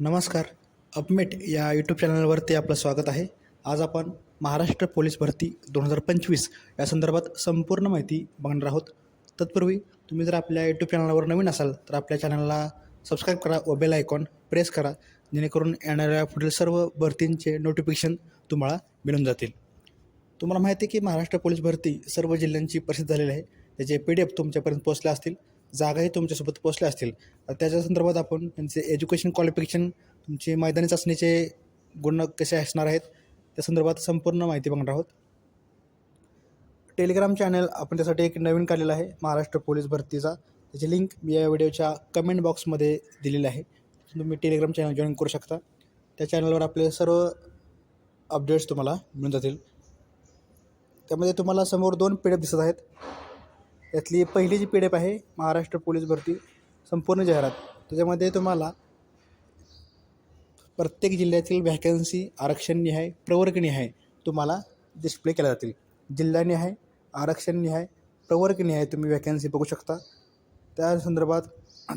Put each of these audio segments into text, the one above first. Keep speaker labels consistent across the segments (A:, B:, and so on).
A: नमस्कार अपमेट या यूट्यूब चॅनलवरती आपलं स्वागत आहे. आज आपण महाराष्ट्र पोलीस भरती दोन हजार पंचवीस या संदर्भात संपूर्ण माहिती बघणार आहोत. तत्पूर्वी तुम्ही जर आपल्या यूट्यूब चॅनलवर नवीन असाल तर आपल्या चॅनलला सबस्क्राईब करा व बेल आयकॉन प्रेस करा जेणेकरून येणाऱ्या पुढील सर्व भरतींचे नोटिफिकेशन तुम्हाला मिळून जातील. तुम्हाला माहिती आहे की महाराष्ट्र पोलीस भरती सर्व जिल्ह्यांची प्रसिद्ध झालेली आहे. त्याचे पी डी एफ तुमच्यापर्यंत पोहोचल्या असतील. जागाही तुमच्यासोबत पोचल्या असतील. त्याच्या संदर्भात आपण त्यांचे एज्युकेशन क्वालिफिकेशन तुमचे मैदानी चाचणीचे गुण कसे असणार आहेत त्या संदर्भात संपूर्ण माहिती बघणार आहोत. टेलिग्राम चॅनल आपण त्यासाठी एक नवीन काढलेला आहे महाराष्ट्र पोलीस भरतीचा. त्याची लिंक मी या व्हिडिओच्या कमेंट बॉक्समध्ये दिलेली आहे. तुम्ही टेलिग्राम चॅनल जॉईन करू शकता. त्या चॅनलवर आपले सर्व अपडेट्स तुम्हाला मिळून जातील. त्यामध्ये तुम्हाला समोर दोन पी डी एफ दिसत आहेत. यातली पहिली जी पी डी एफ आहे महाराष्ट्र पोलीस भरती संपूर्ण जाहिरात. त्याच्यामध्ये तुम्हाला प्रत्येक जिल्ह्यातील व्हॅकन्सी आरक्षणनिहाय प्रवर्गनिहाय तुम्हाला डिस्प्ले केल्या जातील. जिल्हानिहाय आरक्षणनिहाय प्रवर्गनिहाय तुम्ही व्हॅकन्सी बघू शकता. त्या संदर्भात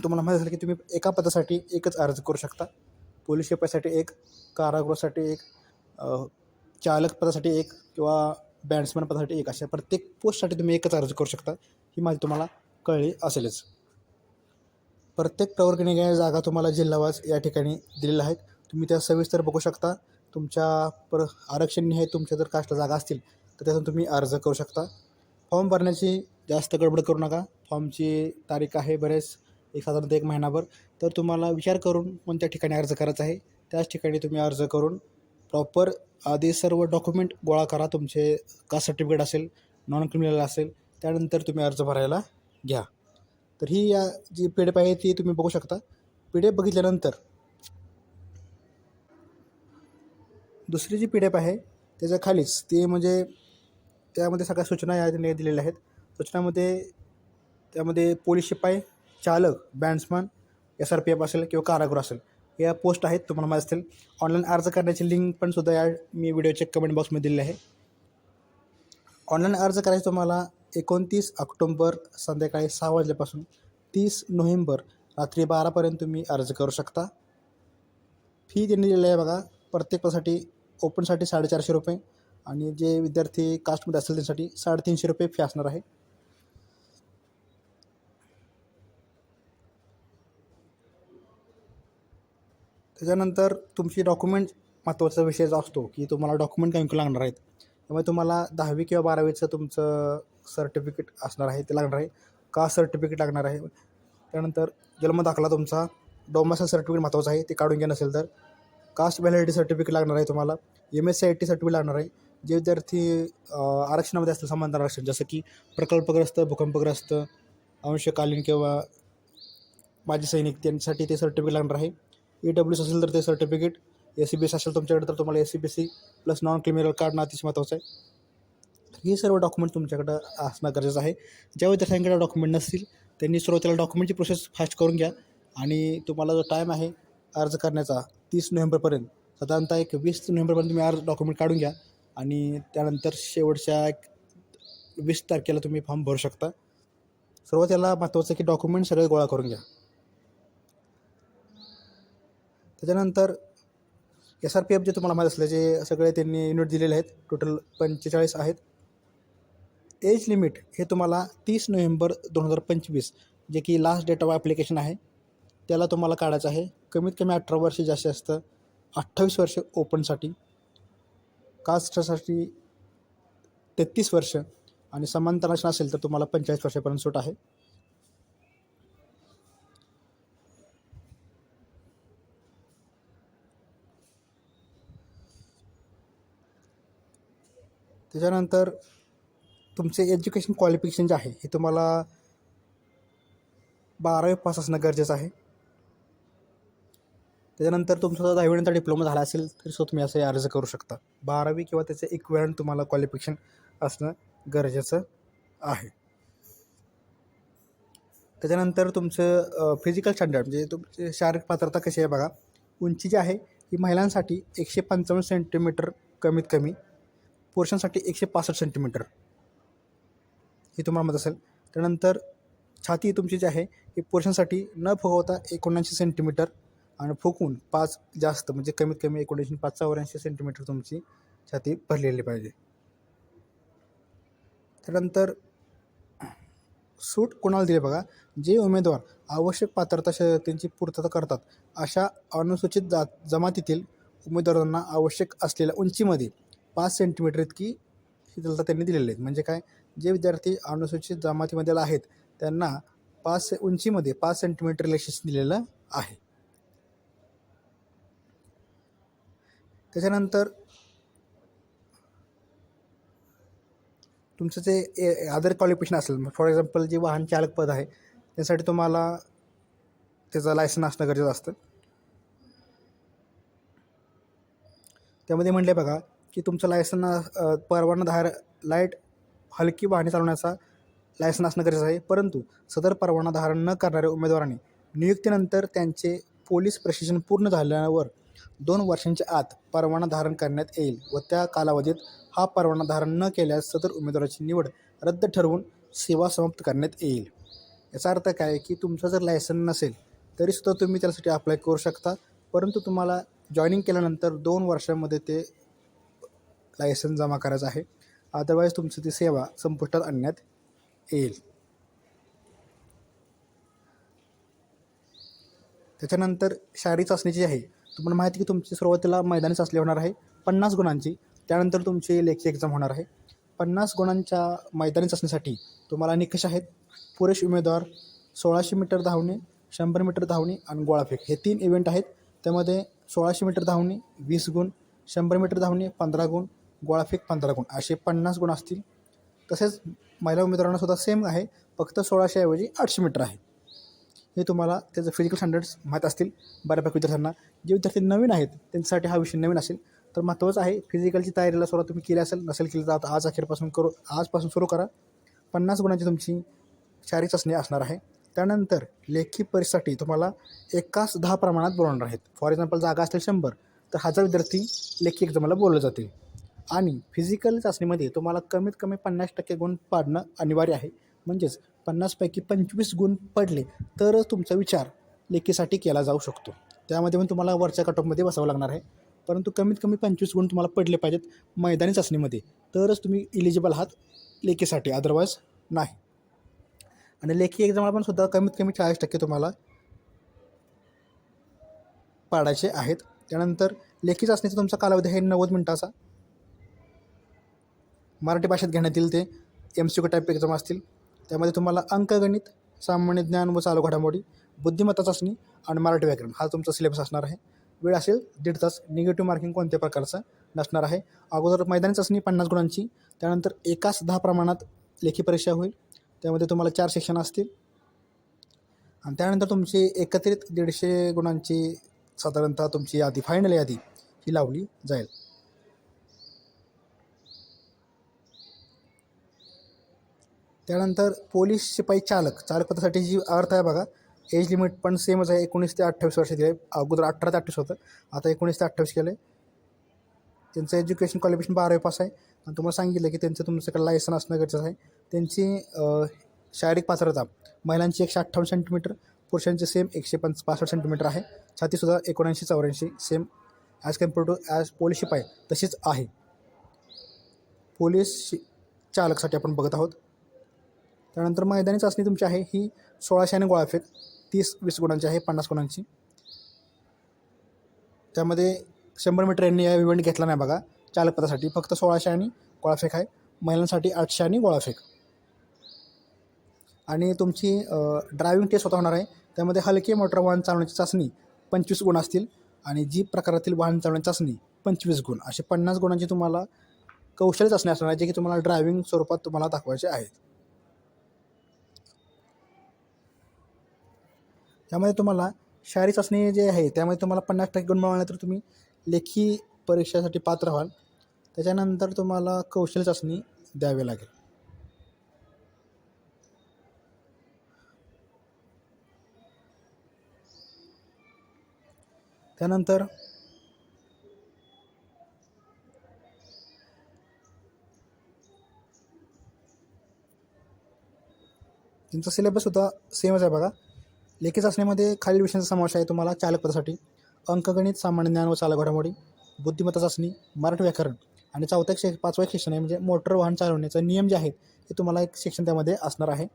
A: तुम्हाला माहीत असेल की तुम्ही एका पदासाठी एकच अर्ज करू शकता. पोलीस शेपासाठी एक कारागृहासाठी एक चालक पदासाठी एक किंवा बॅट्समॅन पदासाठी एक अशा प्रत्येक पोस्टसाठी तुम्ही एकच अर्ज करू शकता. ही माहिती तुम्हाला कळली असेलच. प्रत्येक प्रवर्गनिहाय जागा तुम्हाला जिल्हावाज या ठिकाणी दिलेल्या आहेत. तुम्ही त्या सविस्तर बघू शकता. तुमच्या पर आरक्षणनिहाय तुमच्या जर कास्ट जागा असतील तर त्यातून तुम्ही अर्ज करू शकता. फॉर्म भरण्याची जास्त गडबड करू नका. फॉर्मची तारीख आहे बरेच एक साधारणतः एक महिनाभर. तर तुम्हाला विचार करून कोणत्या ठिकाणी अर्ज करायचा आहे त्याच ठिकाणी तुम्ही अर्ज करून प्रॉपर आधी सर्व डॉक्युमेंट गोळा करा. तुमचे कास्ट सर्टिफिकेट असेल नॉन क्रिमिनल असेल त्यानंतर तुम्ही अर्ज भरायला घ्या. तर ही या जी पी डी एफ आहे ती तुम्ही बघू शकता. पी डी एफ बघितल्यानंतर दुसरी जी पी डी एफ आहे त्याच्या खालीच ती म्हणजे त्यामध्ये सगळ्या सूचना या त्यांनी दिलेल्या आहेत. सूचनामध्ये त्यामध्ये पोलीस शिपाई चालक bandsman S R P F असेल किंवा कारागृह असेल या पोस्ट आहेत तुम्हाला माहीत असतील. ऑनलाईन अर्ज करण्याची लिंक पण सुद्धा या मी व्हिडिओच्या कमेंट बॉक्समध्ये दिलेली आहे. ऑनलाईन अर्ज करायचं तुम्हाला एकोणतीस ऑक्टोंबर संध्याकाळी सहा वाजल्यापासून तीस नोव्हेंबर रात्री बारापर्यंत तुम्ही अर्ज करू शकता. फी त्यांनी दिलेली आहे बघा प्रत्येकासाठी ओपनसाठी साडेचारशे रुपये आणि जे विद्यार्थी कास्टमध्ये असेल त्यांसाठी साडेतीनशे रुपये फी असणार आहे. त्याच्यानंतर तुमची डॉक्युमेंट महत्त्वाचा विषय जो असतो की तुम्हाला डॉक्युमेंट काही लागणार आहेत. त्यामुळे तुम्हाला दहावी किंवा बारावीचं तुमचं सर्टिफिकेट असणार आहे ते लागणार आहे. कास्ट सर्टिफिकेट लागणार आहे? त्यानंतर जन्म दाखला तुमचा डोमाचा सर्टिफिकेट महत्त्वाचं आहे ते काढून घ्या नसेल तर. कास्ट व्हॅलिडिटी सर्टिफिकेट लागणार आहे तुम्हाला. M S C I T certificate लागणार आहे. जे विद्यार्थी आरक्षणामध्ये असतील समांतर आरक्षण जसं की प्रकल्पग्रस्त भूकंपग्रस्त अंशकालीन किंवा माजी सैनिक त्यांच्यासाठी ते सर्टिफिकेट लागणार आहे. ई डब्ल्यू असेल तर ते certificate A C B S असेल तुमच्याकडे तर तुम्हाला A C B C plus non criminal card अतिशय महत्त्वाचं आहे. हे सर्व डॉक्युमेंट तुमच्याकडं असणं गरजेचं आहे. ज्या विद्यार्थ्यांकडे डॉक्युमेंट नसतील त्यांनी सुरुवातीला डॉक्युमेंटची प्रोसेस फास्ट करून घ्या. आणि तुम्हाला जो टाईम आहे अर्ज करण्याचा तीस नोव्हेंबरपर्यंत. साधारणतः एक वीस नोव्हेंबरपर्यंत तुम्ही अर्ज डॉक्युमेंट काढून घ्या. आणि त्यानंतर शेवटच्या एक वीस तारखेला तुम्ही फॉर्म भरू शकता. सुरुवातीला महत्त्वाचं की डॉक्युमेंट सगळे गोळा करून घ्या. त्याच्यानंतर एस आर पी एफ जे तुम्हाला माहीत असल्याचे सगळे त्यांनी युनिट दिलेले आहेत टोटल पंचेचाळीस आहेत. एज लिमिट हे तुम्हाला तीस नोव्हेंबर दोन हजार पंचवीस जे की लास्ट डेट ऑफ ॲप्लिकेशन आहे त्याला तुम्हाला काढायचं आहे. कमीत कमी अठरा वर्ष जास्त असतं अठ्ठावीस वर्ष ओपनसाठी कास्टसाठी तेहतीस वर्ष आणि समांतर आरक्षण असेल तर तुम्हाला पंचेचाळीस वर्षापर्यंत सूट आहे. त्याच्यानंतर तुमचे एज्युकेशन क्वालिफिकेशन जे आहे हे तुम्हाला बारावी पास असणं गरजेचं आहे. त्याच्यानंतर तुमचा दहावीनंतर डिप्लोमा झाला असेल तरी सुद्धा तुम्ही असे अर्ज करू शकता. बारावी किंवा त्याचे इक्वेंट तुम्हाला क्वालिफिकेशन असणं गरजेचं आहे. त्याच्यानंतर तुमचं फिजिकल स्टँडर्ड म्हणजे तुमची शारीरिक पात्रता कशी आहे बघा. उंची जी आहे ही महिलांसाठी एकशे पंचावन्न सेंटीमीटर कमीत कमी. पुरुषांसाठी एकशे पासष्ट सेंटीमीटर हे तुम्हाला माहीत असेल. त्यानंतर छाती तुमची जी आहे ही पुरुषांसाठी न फुगवता एकोणऐंशी सेंटीमीटर आणि फुकून पाच जास्त म्हणजे कमीत कमी एकोणऐंशी पाच चौऱ्याऐंशी सेंटीमीटर तुमची छाती भरलेली पाहिजे. त्यानंतर सूट कोणाला दिली बघा? जे उमेदवार आवश्यक पात्रता शर्यतींची पूर्तता करतात अशा अनुसूचित जा जमातीतील उमेदवारांना आवश्यक असलेल्या उंचीमध्ये पाच सेंटीमीटर इतकी शीतलता त्यांनी दिलेली आहेत. म्हणजे काय? जे विद्यार्थी अनुसूचित जमातीमध्ये आहेत त्यांना पाच उंचीमध्ये पाच सेंटीमीटर रिलॅक्सेशन दिलेलं आहे. त्याच्यानंतर तुमचं जे अदर क्वालिफिकेशन असेल फॉर एक्झाम्पल जे वाहन चालक पद आहे त्यासाठी तुम्हाला त्याचं लायसन असणं गरजेचं असतं. त्यामध्ये म्हणले बघा की तुमचं लायसन परवानाधार लाइट हलकी वाहने चालवण्याचा लायसन असणं गरजेचं आहे. परंतु सदर परवाना धारण न करणाऱ्या उमेदवारांनी नियुक्तीनंतर त्यांचे पोलीस प्रशिक्षण पूर्ण झाल्यावर दोन वर्षांच्या आत परवाना धारण करण्यात येईल व त्या कालावधीत हा परवाना धारण न केल्यास सदर उमेदवाराची निवड रद्द ठरवून सेवा समाप्त करण्यात येईल. याचा अर्थ काय की तुमचं जर लायसन नसेल तरीसुद्धा तुम्ही त्यासाठी अप्लाय करू शकता. परंतु तुम्हाला जॉईनिंग केल्यानंतर दोन वर्षामध्ये ते लायसन जमा करायचं आहे. अदरवाईज तुमची ती सेवा संपुष्टात आणण्यात येईल. त्याच्यानंतर शारीरिक चाचणी जी आहे तुम्हाला माहिती की तुमची सुरुवातीला मैदानी चाचणी होणार आहे पन्नास गुणांची. त्यानंतर तुमची लेखी एक्झाम होणार आहे. पन्नास गुणांच्या मैदानी चाचणीसाठी तुम्हाला निकष आहेत. पुरुष उमेदवार सोळाशे मीटर धावणे शंभर मीटर धावणे आणि गोळाफेक हे तीन इव्हेंट आहेत. त्यामध्ये सोळाशे मीटर धावणे वीस गुण शंभर मीटर धावणे पंधरा गुण गोळाफेक पंधरा गुण. असे पन्नास गुण असतील. तसेच महिला उमेदवारांना सुद्धा सेम आहे. फक्त सोळाशेऐवजी आठशे मीटर आहे. हे तुम्हाला त्याचं फिजिकल स्टँडर्ड्स माहीत असतील. बऱ्यापैकी विद्यार्थ्यांना. जे विद्यार्थी नवीन आहेत त्यांच्यासाठी हा विषय नवीन असेल तर महत्त्वाचं आहे फिजिकलची तयारीला सुरुवात तुम्ही केली असेल नसेल केली तर आता आज अखेरपासून करू आजपासून सुरू करा. पन्नास गुणांची तुमची शारीरिक चाचणी असणार आहे. त्यानंतर लेखी परीक्षेसाठी तुम्हाला एकाच दहा प्रमाणात बोलवणार आहेत. फॉर एक्झाम्पल जागा असतील शंभर तर हजार विद्यार्थी लेखी एक्झामला बोलले जातील. आणि फिजिकल चाचणीमध्ये तुम्हाला कमीत कमी पन्नास टक्के गुण पाडणं अनिवार्य आहे. म्हणजेच पन्नासपैकी पंचवीस गुण पडले तरच तुमचा विचार लेखीसाठी केला जाऊ शकतो. त्यामध्ये पण तुम्हाला वरच्या कटॉपमध्ये बसावं लागणार आहे. परंतु कमीत कमी पंचवीस गुण तुम्हाला पडले पाहिजेत मैदानी चाचणीमध्ये तरच तुम्ही इलिजिबल आहात लेखीसाठी. अदरवाईज नाही. आणि लेखी एक्झामला पण सुद्धा कमीत कमी चाळीस टक्के तुम्हाला पाडायचे आहेत. त्यानंतर लेखी चाचणीचा तुमचा कालावधी आहे नव्वद मिनटाचा. मराठी भाषेत घेण्यात येईल ते. M C Q type exam असतील. त्यामध्ये तुम्हाला अंकगणित सामान्य ज्ञान व चालू घडामोडी बुद्धिमत्ता चाचणी आणि मराठी व्याकरण हा तुमचा सिलेबस असणार आहे. वेळ असेल दीड तास. निगेटिव्ह मार्किंग कोणत्या प्रकारचं नसणार आहे. अगोदर मैदानी चाचणी पन्नास गुणांची. त्यानंतर एकाच दहा प्रमाणात लेखी परीक्षा होईल. त्यामध्ये तुम्हाला चार सेक्शन असतील. आणि त्यानंतर तुमची एकत्रित दीडशे गुणांची साधारणतः तुमची यादी फायनल यादी ही लावली जाईल. त्यानंतर पोलीस शिपाई चालक चालक पदासाठी जी अर्थ आहे बघा एज लिमिट पण सेमच आहे एकोणीस ते अठ्ठावीस वर्ष दिले अगोदर अठरा ते अठ्ठावीस होतं आता एकोणीस ते अठ्ठावीस केलं आहे त्यांचं एज्युकेशन क्वालिफिकेशन बारावी पास आहे. आणि तुम्हाला सांगितलं की त्यांचं तुमच्याकडे लायसन असणं गरजेचं आहे. त्यांची शारीरिक पात्रता महिलांची एकशे अठ्ठावन्न सेंटीमीटर पुरुषांची सेम एकशे पंच पासष्ट सेंटीमीटर आहे. छातीसुद्धा एकोणऐंशी चौऱ्याऐंशी same as compare to as police शिपाई तशीच आहे. पोलीस शि चालकसाठी आपण बघत आहोत. त्यानंतर मैदानी चाचणी तुमची आहे ही सोळाशे आणि गोळाफेक तीस वीस गुणांची आहे पन्नास गुणांची. त्यामध्ये शंभर मीटर यांनी या इव्हेंट घेतला नाही बघा चालकपदासाठी. फक्त सोळाशे आणि गोळाफेक आहे. महिलांसाठी आठशे आणि गोळाफेक आणि तुमची ड्रायव्हिंग टेस्ट स्वतः होणार आहे. त्यामध्ये हलके मोटर वाहन चालवण्याची चाचणी पंचवीस गुण असतील आणि जी प्रकारातील वाहन चालवण्याची चाचणी पंचवीस गुण. असे पन्नास गुणांची तुम्हाला कौशल्य चाचणी असणार आहे जे की तुम्हाला ड्रायव्हिंग स्वरूपात तुम्हाला दाखवायचे आहेत. त्यामध्ये तुम्हाला शारी चाचणी जे आहे त्यामध्ये तुम्हाला पन्नास टक्के गुण मिळाले तर तुम्ही लेखी परीक्षेसाठी पात्र व्हाल. त्याच्यानंतर तुम्हाला कौशल्य चाचणी द्यावी लागेल. त्यानंतर त्यांचा सिलेबस सुद्धा सेमच आहे बघा. लेखी चाचणीमध्ये खालील विषयांचा समावेश आहे तुम्हाला चालक पदासाठी अंकगणित सामान्य ज्ञान व चालक घडामोडी बुद्धिमत्ता चाचणी मराठी व्याकरण आणि चौथ्या शे पाचवा एक शिक्षण आहे म्हणजे मोटर वाहन चालवण्याचे नियम जे आहेत ते तुम्हाला एक शिक्षण त्यामध्ये असणार आहे.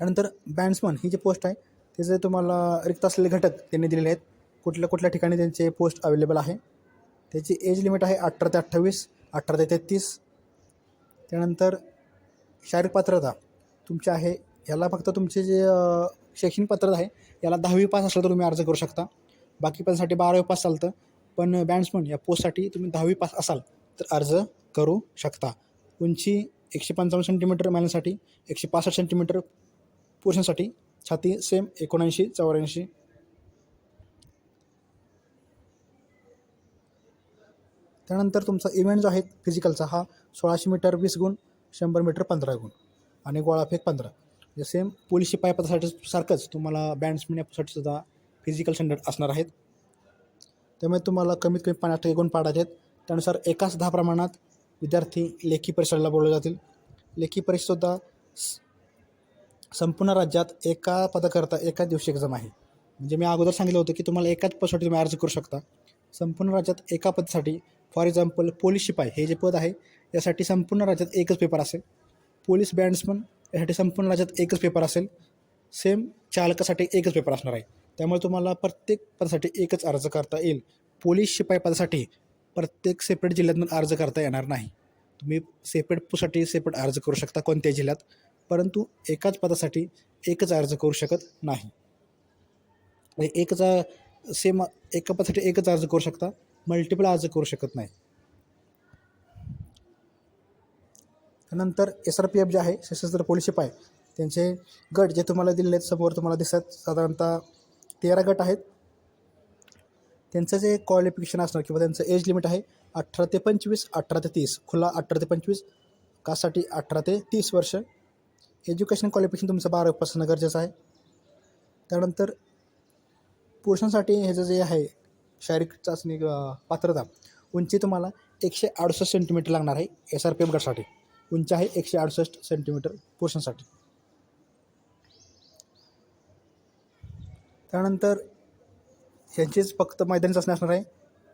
A: त्यानंतर बँड्समन ही जी पोस्ट आहे त्याचे तुम्हाला रिक्त असलेले घटक त्यांनी दिलेले आहेत कुठल्या कुठल्या ठिकाणी त्यांचे पोस्ट अवेलेबल आहे त्याची एज लिमिट आहे अठरा ते अठ्ठावीस अठरा ते तेहतीस. त्यानंतर शारीरिक पात्रता तुमची आहे याला फक्त तुमचे जे शैक्षणिक पात्रता आहे. याला दहावी पास असलं तर तुम्ही अर्ज करू शकता. बाकी पदासाठी बारावी पास चालतं. पण बँड्समन या पोस्टसाठी तुम्ही दहावी पास असाल तर अर्ज करू शकता. उंची एकशे पंचावन्न सेंटीमीटर महिलांसाठी एकशे पासष्ट सेंटीमीटर पुरुषांसाठी छाती सेम एकोणऐंशी चौऱ्याऐंशी. त्यानंतर तुमचा इव्हेंट जो आहे फिजिकलचा हा सोळाशे मीटर वीस गुण शंभर मीटर पंधरा गुण आणि गोळाफेक पंधरा. सेम पोलीस पायपासाठी पदासाठी सारखंच तुम्हाला बँड्समॅन सुद्धा फिजिकल स्टँडर्ड असणार आहेत. त्यामुळे तुम्हाला कमीत कमी पन्नास टक्के गुण पाडायचे आहेत. त्यानुसार एकाच दहा प्रमाणात विद्यार्थी लेखी परीक्षेला बोलले जातील. लेखी परीक्षेसुद्धा स- संपूर्ण राज्यात एका पदाकरता एकाच दिवशी एक्झाम आहे. म्हणजे मी अगोदर सांगितलं होतं की तुम्हाला एकाच पदासाठी तुम्ही अर्ज करू शकता. संपूर्ण राज्यात एका पदासाठी फॉर एक्झाम्पल पोलीस शिपाई हे जे पद आहे यासाठी संपूर्ण राज्यात एकच पेपर असेल. पोलीस बँड्समन यासाठी संपूर्ण राज्यात एकच पेपर असेल. सेम चालकासाठी एकच पेपर असणार आहे. त्यामुळे तुम्हाला प्रत्येक पदासाठी एकच अर्ज करता येईल. पोलीस शिपाई पदासाठी प्रत्येक सेपरेट जिल्ह्यातून अर्ज करता येणार नाही. तुम्ही सेपरेट पोसाठी सेपरेट अर्ज करू शकता कोणत्याही जिल्ह्यात. परंतु एकाच पदासाठी एकच अर्ज करू शकत नाही. म्हणजे एकच सेम एका पदासाठी एकच अर्ज करू शकता. मल्टिपल अर्ज करू शकत नाही. त्यानंतर एस आर पी एफ जे आहे सशस्त्र पोलीस शिपाई त्यांचे गट जे तुम्हाला दिलेले आहेत समोर तुम्हाला दिसत साधारणतः तेरा गट आहेत. त्यांचं जे क्वालिफिकेशन असणार किंवा त्यांचं एज लिमिट आहे अठरा ते पंचवीस अठरा ते तीस. खुला अठरा ते पंचवीस कासाठी अठरा ते तीस वर्ष. एज्युकेशन क्वालिफिकेशन तुमचं बारावी असणं गरजेचं आहे. त्यानंतर पुरुषांसाठी ह्याचं जे आहे शारीरिक चाचणी पात्रता उंची तुम्हाला एकशे अडुसष्ट सेंटीमीटर लागणार आहे एस आर पी एफ गटसाठी. उंची आहे एकशे अडुसष्ट सेंटीमीटर पुरुषांसाठी त्यानंतर ह्यांचीच फक्त मैदानी चाचणी असणार आहे.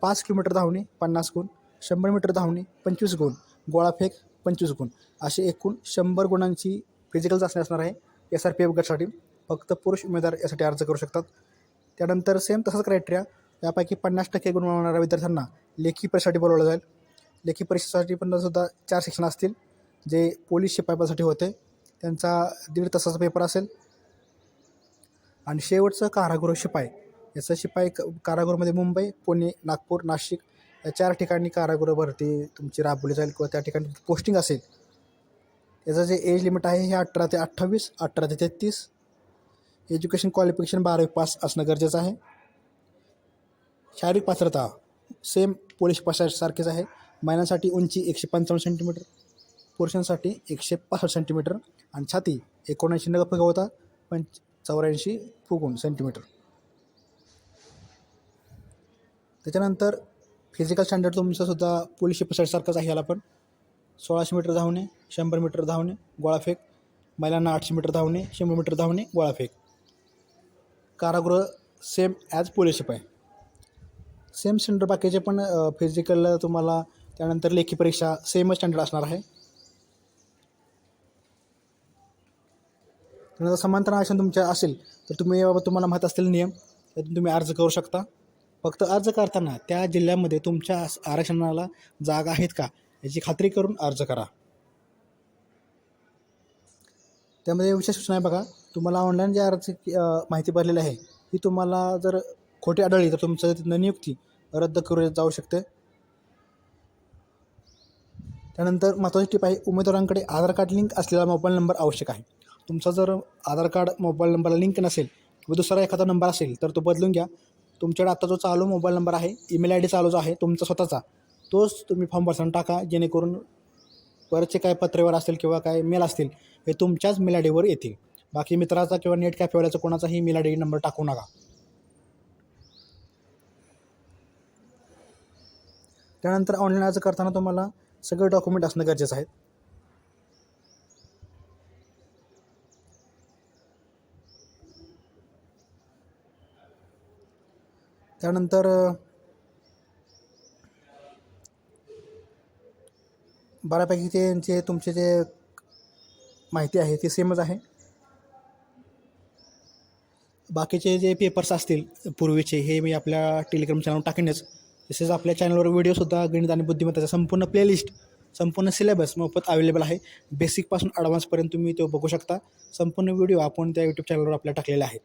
A: पाच किलोमीटर धावणे पन्नास गुण. शंभर मीटर धावणे पंचवीस गुण. गोळाफेक पंचवीस गुण. असे एकूण शंभर गुणांची फिजिकल चाचणी असणार आहे. एस आर पी एफ गटसाठी फक्त पुरुष उमेदवार यासाठी अर्ज करू शकतात. त्यानंतर सेम तसंच क्रायटेरिया यापैकी पन्नास टक्के गुण मिळवणाऱ्या विद्यार्थ्यांना लेखी परीक्षेसाठी बोलवलं जाईल. लेखी परीक्षेसाठी पण सुद्धा चार सेक्शन असतील. जे पोलीस शिपाईसाठी होते त्यांचा दीड तासाचा पेपर असेल. आणि शेवटचं कारागृह शिपाई. याचं शिपाई क कारागृहामध्ये मुंबई पुणे नागपूर नाशिक या चार ठिकाणी कारागृह भरती तुमची राबवली जाईल किंवा त्या ठिकाणी पोस्टिंग असेल. याचं जे एज लिमिट आहे हे अठरा ते अठ्ठावीस अठरा ते तेहतीस. एज्युकेशन क्वालिफिकेशन बारावी पास असणं गरजेचं आहे. शारीरिक पात्रता सेम पोलीस पासासारखीच आहे. महिलांसाठी उंची एकशे पंचावन्न सेंटीमीटर पुरुषांसाठी एकशे पासष्ट सेंटीमीटर आणि छाती एकोणऐंशी नग फुगवता पण चौऱ्याऐंशी फुगून सेंटीमीटर त्याच्यानंतर फिजिकल स्टँडर्ड तुमचंसुद्धा पोलीस शिपासारखंच आहे याला पण. सोळाशे मीटर धावणे शंभर मीटर धावणे गोळाफेक महिलांना आठशे मीटर धावणे शंभर मीटर धावणे गोळाफेक कारागृह सेम ॲज पोलीस आहे. सेम स्टँडर्ड बाकीचे पण फिजिकल तुम्हाला त्यानंतर लेखी परीक्षा सेमच स्टँडर्ड असणार आहे. तर समांतर आरक्षण तुमच्या असेल तर तुम्ही बाबा तुम्हाला माहीत असलेले नियम त्यातून तुम्ही अर्ज करू शकता. फक्त अर्ज करताना त्या जिल्ह्यामध्ये तुमच्या आरक्षणाला जागा आहेत का याची खात्री करून अर्ज करा. त्यामध्ये विशेष सूचना आहे बघा तुम्हाला ऑनलाईन जे अर्ज माहिती भरलेली आहे ही तुम्हाला जर खोटी आढळली तर तुमचं तिथनं नियुक्ती रद्द करू जाऊ शकते. त्यानंतर महत्त्वाची टीप आहे उमेदवारांकडे आधार कार्ड लिंक असलेला मोबाईल नंबर आवश्यक आहे. तुमचा जर आधार कार्ड मोबाईल नंबरला लिंक नसेल किंवा दुसरा एखादा नंबर असेल तर तो बदलून घ्या. तुमच्याकडे आता जो चालू मोबाईल नंबर आहे ईमेल आय डी चालू जो आहे तुमचा स्वतःचा. तोच तुम्ही फॉर्म भरताना टाका जेणेकरून बरेचसे काय पत्रेवर असतील किंवा काय मेल असतील हे तुमच्याच मेल आय डीवर येतील. बाकी मित्राचा किंवा नेट कॅफेवाल्याचा कोणाचाही मेल आय डी नंबर टाकू नका. त्यानंतर ऑनलाईन अर्ज करताना तुम्हाला सगळे डॉक्युमेंट असणं गरजेचं आहे. त्यानंतर बऱ्यापैकी ते जे तुमचे जे माहिती आहे ती सेमच आहे. बाकीचे जे पेपर्स असतील पूर्वीचे हे मी आपल्या टेलिग्राम चॅनलवर टाकेनच. तसेच आपल्या चॅनलवर व्हिडिओसुद्धा गणित आणि बुद्धिमत्ताचा संपूर्ण प्लेलिस्ट संपूर्ण सिलेबस मोफत अवेलेबल आहे. बेसिकपासून ॲडव्हान्सपर्यंत तुम्ही तो बघू शकता. संपूर्ण व्हिडिओ आपण त्या यूट्यूब चॅनलवर आपल्या टाकलेले आहेत.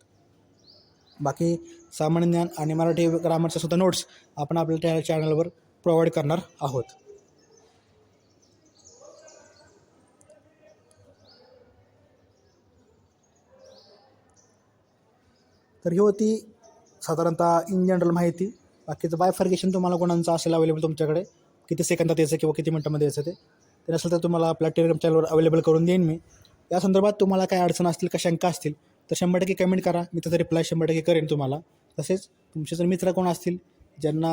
A: बाकी सामान्य ज्ञान आणि मराठी ग्रामरच्या सुद्धा नोट्स आपण आपल्या त्या चॅनलवर प्रोव्हाइड करणार आहोत. तर ही होती साधारणतः इन जनरल माहिती. बाकीचं बायफर्गेशन तुम्हाला कोणाचं असेल अवेलेबल तुमच्याकडे किती सेकंदात यायचं किंवा किती मिनटामध्ये यायचं ते तर असेल तर तुम्हाला आपल्या टेलिग्राम चॅनलवर अवेलेबल करून देईन मी. या संदर्भात तुम्हाला काय अडचण असतील का शंका असतील तर शंभर टक्के कमेंट करा. मी त्याचा रिप्लाय शंभर टक्के करेन तुम्हाला. तसेच तुमचे जर मित्र कोण असतील ज्यांना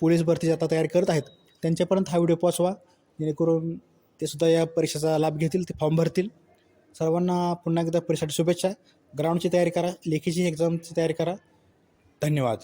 A: पोलीस भरतीची आता तयारी करत आहेत त्यांच्यापर्यंत हा व्हिडिओ पोचवा जेणेकरून ते सुद्धा या परीक्षेचा लाभ घेतील ते फॉर्म भरतील. सर्वांना पुन्हा एकदा परीक्षेसाठी शुभेच्छा. ग्राउंडची तयारी करा लेखीची एक्झामची तयारी करा. धन्यवाद.